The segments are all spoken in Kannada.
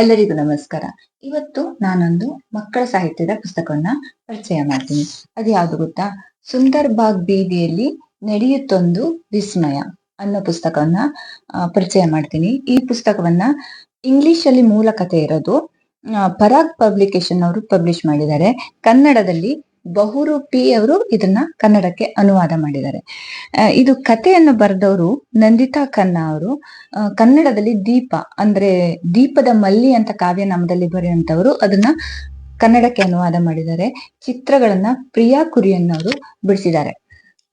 ಎಲ್ಲರಿಗೂ ನಮಸ್ಕಾರ. ಇವತ್ತು ನಾನೊಂದು ಮಕ್ಕಳ ಸಾಹಿತ್ಯದ ಪುಸ್ತಕವನ್ನ ಪರಿಚಯ ಮಾಡ್ತೀನಿ. ಅದು ಯಾವ್ದು ಗೊತ್ತಾ? ಸುಂದರ್ ಬಾಗ್ ಬೀದಿಯಲ್ಲಿ ನಡೆಯುತ್ತೊಂದು ವಿಸ್ಮಯ ಅನ್ನೋ ಪುಸ್ತಕವನ್ನ ಪರಿಚಯ ಮಾಡ್ತೀನಿ. ಈ ಪುಸ್ತಕವನ್ನ ಇಂಗ್ಲಿಷ್ ಅಲ್ಲಿ ಮೂಲ ಕಥೆ ಇರೋದು ಪರಾಗ್ ಪಬ್ಲಿಕೇಶನ್ ಅವರು ಪಬ್ಲಿಷ್ ಮಾಡಿದ್ದಾರೆ. ಕನ್ನಡದಲ್ಲಿ ಬಹುರೂಪಿ ಅವರು ಇದನ್ನ ಕನ್ನಡಕ್ಕೆ ಅನುವಾದ ಮಾಡಿದ್ದಾರೆ. ಇದು ಕಥೆಯನ್ನು ಬರೆದವರು ನಂದಿತಾ ಖನ್ನಾ ಅವರು. ಕನ್ನಡದಲ್ಲಿ ದೀಪ, ಅಂದ್ರೆ ದೀಪದ ಮಲ್ಲಿ ಅಂತ ಕಾವ್ಯ ನಾಮದಲ್ಲಿ ಬರೆಯುವಂತವರು ಅದನ್ನ ಕನ್ನಡಕ್ಕೆ ಅನುವಾದ ಮಾಡಿದ್ದಾರೆ. ಚಿತ್ರಗಳನ್ನ ಪ್ರಿಯಾ ಕುರಿಯನ್ ಅವರು ಬಿಡಿಸಿದ್ದಾರೆ.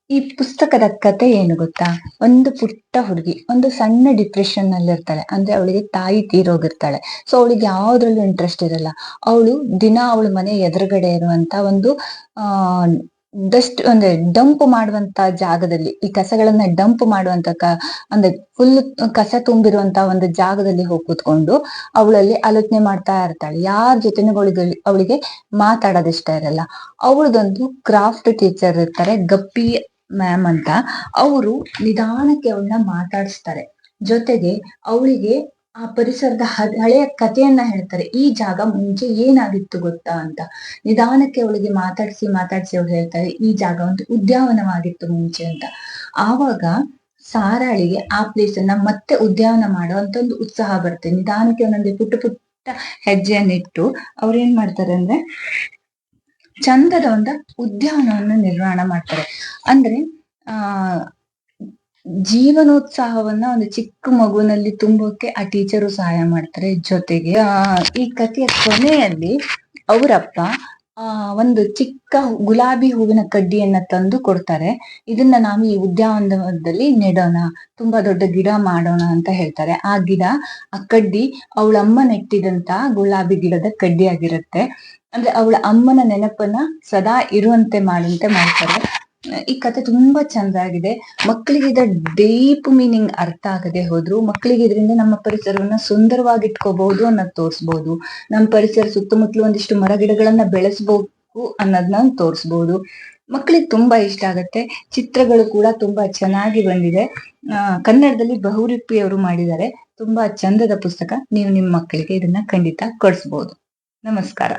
ಈ ಪುಸ್ತಕದ ಕತೆ ಏನು ಗೊತ್ತಾ? ಒಂದು ಪುಟ್ಟ ಹುಡುಗಿ, ಒಂದು ಸಣ್ಣ ಡಿಪ್ರೆಷನ್ನಲ್ಲಿ ಇರ್ತಾಳೆ ಅಂದ್ರೆ ಅವಳಿಗೆ ತಾಯಿ ತೀರೋಗಿರ್ತಾಳೆ. ಸೊ ಅವಳಿಗೆ ಯಾವ್ದ್ರಲ್ಲೂ ಇಂಟ್ರೆಸ್ಟ್ ಇರಲ್ಲ. ಅವಳು ದಿನ ಅವಳ ಮನೆ ಎದುರುಗಡೆ ಇರುವಂತ ಒಂದು, ಆ ಡಸ್ಟ್ ಅಂದ್ರೆ ಡಂಪ್ ಮಾಡುವಂತ ಜಾಗದಲ್ಲಿ, ಈ ಕಸಗಳನ್ನ ಡಂಪ್ ಮಾಡುವಂತ ಕ, ಅಂದ್ರೆ ಫುಲ್ ಕಸ ತುಂಬಿರುವಂತ ಒಂದು ಜಾಗದಲ್ಲಿ ಹೋಗಿ ಕೂತ್ಕೊಂಡು ಅವಳಲ್ಲಿ ಆಲೋಚನೆ ಮಾಡ್ತಾ ಇರ್ತಾಳೆ. ಯಾರ ಜೊತೆನೂ ಅವಳಿಗೆ ಅವಳಿಗೆ ಮಾತಾಡೋದ್ ಇಷ್ಟ ಇರಲ್ಲ. ಅವಳದೊಂದು ಕ್ರಾಫ್ಟ್ ಟೀಚರ್ ಇರ್ತಾರೆ, ಗಪ್ಪಿ ಮ್ಯಾಮ್ ಅಂತ ಅವರು ನಿಧಾನಕ್ಕೆ ಅವಳನ್ನ ಮಾತಾಡಿಸ್ತಾರೆ. ಜೊತೆಗೆ ಅವಳಿಗೆ ಆ ಪರಿಸರದ ಹಳೆಯ ಕಥೆಯನ್ನ ಹೇಳ್ತಾರೆ. ಈ ಜಾಗ ಮುಂಚೆ ಏನಾಗಿತ್ತು ಗೊತ್ತಾ ಅಂತ. ನಿಧಾನಕ್ಕೆ ಅವಳಿಗೆ ಮಾತಾಡಿಸಿ ಮಾತಾಡಿಸಿ ಅವಳು ಹೇಳ್ತಾರೆ ಈ ಜಾಗ ಒಂದು ಉದ್ಯಾನವಾಗಿತ್ತು ಮುಂಚೆ ಅಂತ. ಆವಾಗ ಸಾರಾಳಿಗೆ ಆ ಪ್ಲೇಸ್ ಅನ್ನ ಮತ್ತೆ ಉದ್ಯಾನ ಮಾಡೋ ಅಂತ ಒಂದು ಉತ್ಸಾಹ ಬರುತ್ತೆ. ನಿಧಾನಕ್ಕೆ ಒಂದೊಂದೇ ಪುಟ್ಟ ಪುಟ್ಟ ಹೆಜ್ಜೆಯನ್ನಿಟ್ಟು ಅವ್ರು ಏನ್ ಮಾಡ್ತಾರೆ ಅಂದ್ರೆ ಚಂದದ ಒಂದು ಉದ್ಯಾನವನ್ನು ನಿರ್ಮಾಣ ಮಾಡ್ತಾರೆ. ಅಂದ್ರೆ, ಆ, ಜೀವನೋತ್ಸಾಹವನ್ನ ಒಂದು ಚಿಕ್ಕ ಮಗುವಿನಲ್ಲಿ ತುಂಬೋಕೆ ಆ ಟೀಚರು ಸಹಾಯ ಮಾಡ್ತಾರೆ ಜೊತೆಗೆ, ಆ, ಈ ಕಥೆಯ ಕೊನೆಯಲ್ಲಿ ಅವರಪ್ಪ ಆ, ಒಂದು ಚಿಕ್ಕ ಗುಲಾಬಿ ಹೂವಿನ ಕಡ್ಡಿಯನ್ನ ತಂದು ಕೊಡ್ತಾರೆ. ಇದನ್ನ ನಾವು ಈ ಉದ್ಯಾನವನದಲ್ಲಿ ನೆಡೋಣ, ತುಂಬಾ ದೊಡ್ಡ ಗಿಡ ಮಾಡೋಣ ಅಂತ ಹೇಳ್ತಾರೆ. ಆ ಗಿಡ, ಆ ಕಡ್ಡಿ ಅವಳ ಅಮ್ಮ ನೆಟ್ಟಿದಂತ ಗುಲಾಬಿ ಗಿಡದ ಕಡ್ಡಿ ಆಗಿರುತ್ತೆ ಅಂದ್ರೆ ಅವಳ ಅಮ್ಮನ ನೆನಪನ್ನ ಸದಾ ಇರುವಂತೆ ಮಾಡುವಂತೆ ಮಾಡ್ತಾರೆ. ಈ ಕತೆ ತುಂಬಾ ಚಂದ ಆಗಿದೆ ಮಕ್ಕಳಿಗೆ ಇದರ ಡೀಪ್ ಮೀನಿಂಗ್ ಅರ್ಥ ಆಗದೆ ಹೋದ್ರು, ಮಕ್ಕಳಿಗೆ ಇದರಿಂದ ನಮ್ಮ ಪರಿಸರವನ್ನ ಸುಂದರವಾಗಿ ಇಟ್ಕೋಬಹುದು ಅನ್ನೋದ್ ತೋರಿಸಬಹುದು ನಮ್ಮ ಪರಿಸರ ಸುತ್ತಮುತ್ತಲು ಒಂದಿಷ್ಟು ಮರ ಗಿಡಗಳನ್ನ ಬೆಳೆಸಬೇಕು ಅನ್ನೋದನ್ನ ತೋರಿಸಬಹುದು ಮಕ್ಕಳಿಗೆ ತುಂಬಾ ಇಷ್ಟ ಆಗತ್ತೆ. ಚಿತ್ರಗಳು ಕೂಡ ತುಂಬಾ ಚೆನ್ನಾಗಿ ಬಂದಿದೆ. ಕನ್ನಡದಲ್ಲಿ ಬಹುರೂಪಿ ಅವರು ಮಾಡಿದ್ದಾರೆ. ತುಂಬಾ ಚಂದದ ಪುಸ್ತಕ. ನೀವು ನಿಮ್ಮ ಮಕ್ಕಳಿಗೆ ಇದನ್ನ ಖಂಡಿತ ಕೊಡಿಸಬಹುದು ನಮಸ್ಕಾರ.